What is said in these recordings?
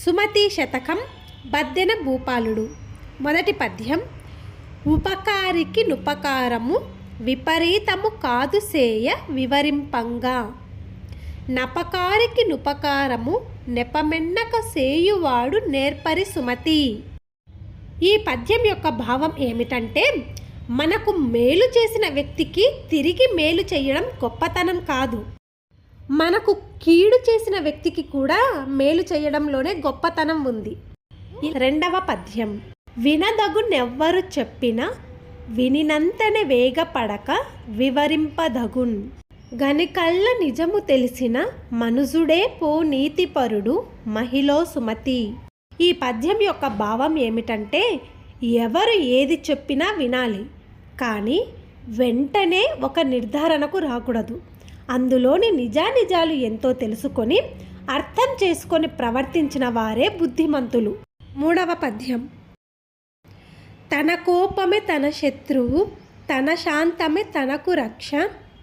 సుమతి శతకం బద్దెన భూపాలుడు. మొదటి పద్యం ఉపకారికి నుపకారము విపరీతము కాదు సేయ వివరింపంగా. నపకారికి నుపకారము నెపమెన్నక సేయువాడు నేర్పరి సుమతి. ఈ పద్యం యొక్క భావం ఏమిటంటే మనకు మేలు చేసిన వ్యక్తికి తిరిగి మేలు చేయడం గొప్పతనం కాదు. మనకు కీడు చేసిన వ్యక్తికి కూడా మేలు చేయడంలోనే గొప్పతనం ఉంది. రెండవ పద్యం. వినదగునెవ్వరు చెప్పినా వినినంతనే వేగపడక వివరింపదగున్. గనికళ్ళ నిజము తెలిసిన మనుజుడే పో నీతిపరుడు మహిళో సుమతి. ఈ పద్యం యొక్క భావం ఏమిటంటే ఎవరు ఏది చెప్పినా వినాలి కానీ వెంటనే ఒక నిర్ధారణకు రాకూడదు. అందులోని నిజానిజాలు ఎంతో తెలుసుకొని అర్థం చేసుకొని ప్రవర్తించిన వారే బుద్ధిమంతులు. మూడవ పద్యం. తన కోపమే తన శత్రువు తన శాంతమే తనకు రక్ష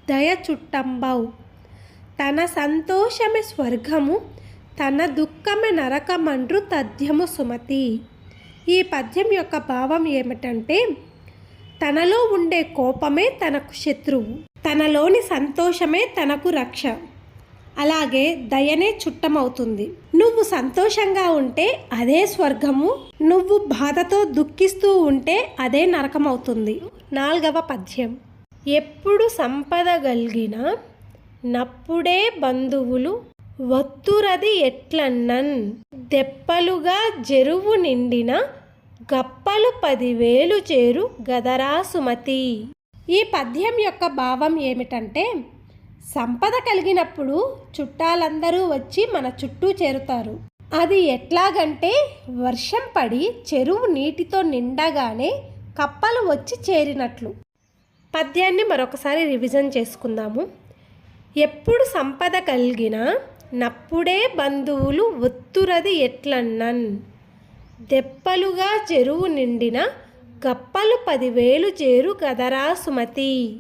దయ చుట్టంబవు తన సంతోషమే స్వర్గము తన దుఃఖమే నరకమండ్రు తథ్యము సుమతి. ఈ పద్యం యొక్క భావం ఏమిటంటే తనలో ఉండే కోపమే తనకు శత్రువు. తనలోని సంతోషమే తనకు రక్ష. అలాగే దయనే చుట్టమవుతుంది. నువ్వు సంతోషంగా ఉంటే అదే స్వర్గము నువ్వు బాధతో దుఃఖిస్తూ ఉంటే అదే నరకమవుతుంది. నాలుగవ పద్యం. ఎప్పుడు సంపద గలిగిన నప్పుడే బంధువులు వత్తురది ఎట్లన్నన్? దెప్పలుగా జరువు నిండిన గప్పలు పదివేలు చేరు గదరా సుమతి. ఈ పద్యం యొక్క భావం ఏమిటంటే సంపద కలిగినప్పుడు చుట్టాలందరూ వచ్చి మన చుట్టూ చేరుతారు. అది ఎట్లాగంటే వర్షం పడి చెరువు నీటితో నిండగానే కప్పలు వచ్చి చేరినట్లు. పద్యాన్ని మరొకసారి రివిజన్ చేసుకుందాము. ఎప్పుడు సంపద కలిగినా నప్పుడే బంధువులు ఒత్తురది ఎట్లన్నన్? దెప్పలుగా చెరువు నిండిన గప్పలు పదివేలు చేరు గదరా సుమతి.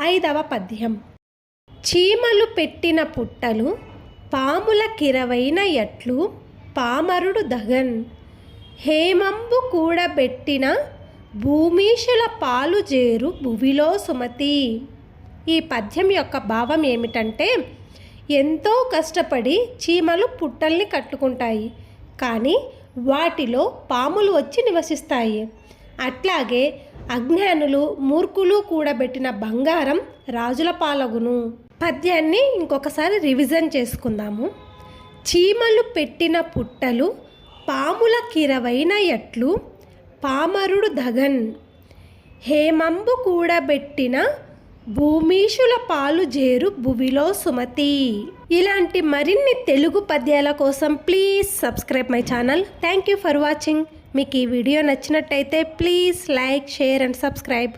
ఐదవ పద్యం. చీమలు పెట్టిన పుట్టలు పాముల కిరవైన ఎట్లు పామరుడు దగన్. హేమంబు కూడబెట్టిన భూమీషుల పాలు జేరు భువిలో సుమతి. ఈ పద్యం యొక్క భావం ఏమిటంటే ఎంతో కష్టపడి చీమలు పుట్టల్ని కట్టుకుంటాయి కానీ వాటిలో పాములు వచ్చి నివసిస్తాయి. అట్లాగే అజ్ఞానులు మూర్ఖులు కూడబెట్టిన బంగారం రాజుల పాలగును. పద్యాన్ని ఇంకొకసారి రివిజన్ చేసుకుందాము. చీమలు పెట్టిన పుట్టలు పాముల కిరవైన ఎట్లు పామరుడు ధగన్ హేమంబు కూడబెట్టిన భూమీషుల పాలు జేరు భువిలో సుమతి. ఇలాంటి మరిన్ని తెలుగు పద్యాల కోసం please subscribe my channel. Thank you for watching మీకు ఈ వీడియో నచ్చినట్టయితే please like share and subscribe.